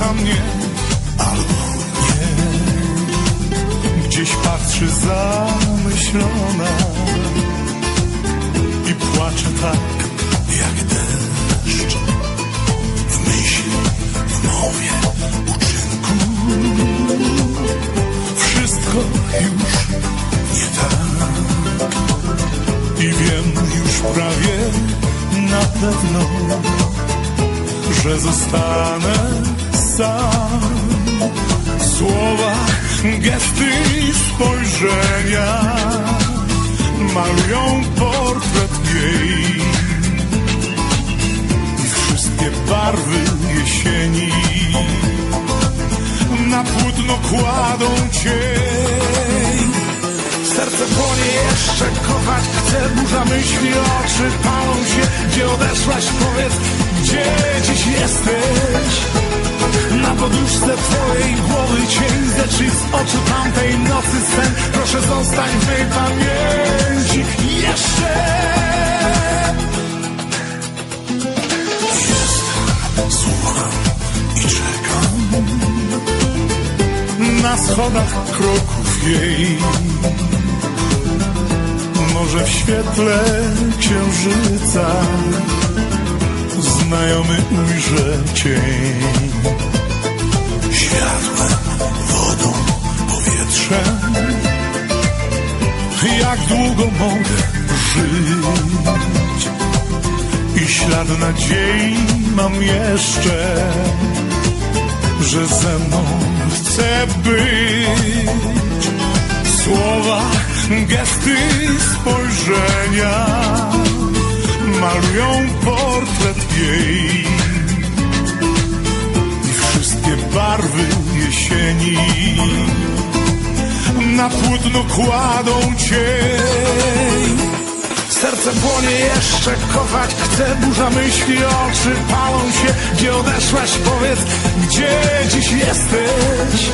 kocha mnie albo nie. Gdzieś patrzy zamyślona i płacze tak jak deszcz. W myśli, w mowie, uczynku wszystko już nie tak. I wiem już prawie na pewno, że zostanę sam. Słowa, gesty spojrzenia malują portret jej wszystkie barwy jesieni na płótno kładą cień. Serce płonie jeszcze kochać chcę, burza myśli, oczy palą się. Gdzie odeszłaś, powiedz, gdzie dziś jesteś? Poduszce twojej głowy cień zetrzyj z oczu tamtej nocy sen. Proszę zostań w pamięci jeszcze. Jestem, słucham i czekam na schodach kroków jej. Może w świetle księżyca znajomy ujrzę cień. Światłem, wodą, powietrzem. Jak długo mogę żyć? I ślad nadziei mam jeszcze że ze mną chce być. Słowa, gesty, spojrzenia malują portret jej barwy jesieni na płótno kładą cień. Serce płonie jeszcze, kochać chcę, burza myśli, oczy palą się. Gdzie odeszłaś, powiedz, gdzie dziś jesteś?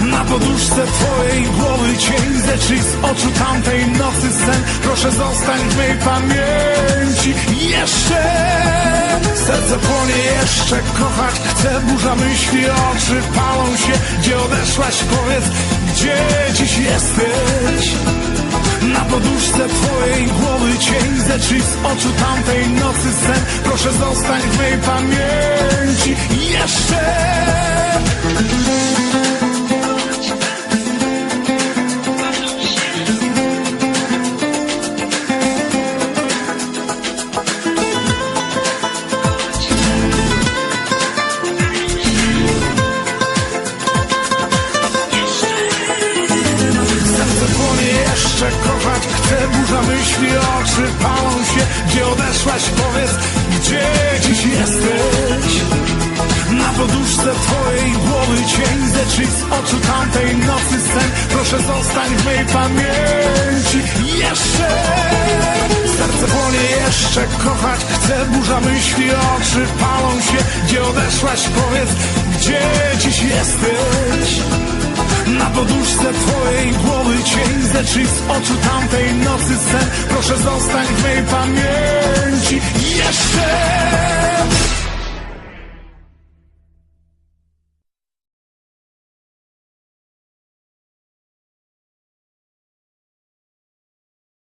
Na poduszce twojej głowy cień zetrzyj z oczu tamtej nocy sen. Proszę zostań w mej pamięci jeszcze. Serce płonie jeszcze, kochać chcę, burza myśli, oczy palą się. Gdzie odeszłaś, powiedz, gdzie dziś jesteś? Na poduszce twojej głowy cień zetrzyj z oczu tamtej nocy sen Proszę zostań w mej pamięci jeszcze jeszcze, kochać chcę. Burza myśli, oczy palą się. Gdzie odeszłaś, powiedz, gdzie dziś jesteś? Na poduszce twojej głowy cień zetrzyj z oczu tamtej nocy sen. Proszę zostań w mej pamięci. Jeszcze Serce płonie jeszcze, kochać chcę. Burza myśli, oczy palą się. Gdzie odeszłaś, powiedz, gdzie dziś jesteś? Na poduszce twojej głowy cień zetrzyj z oczu tamtej nocy sen Proszę zostań w mej pamięci. Jeszcze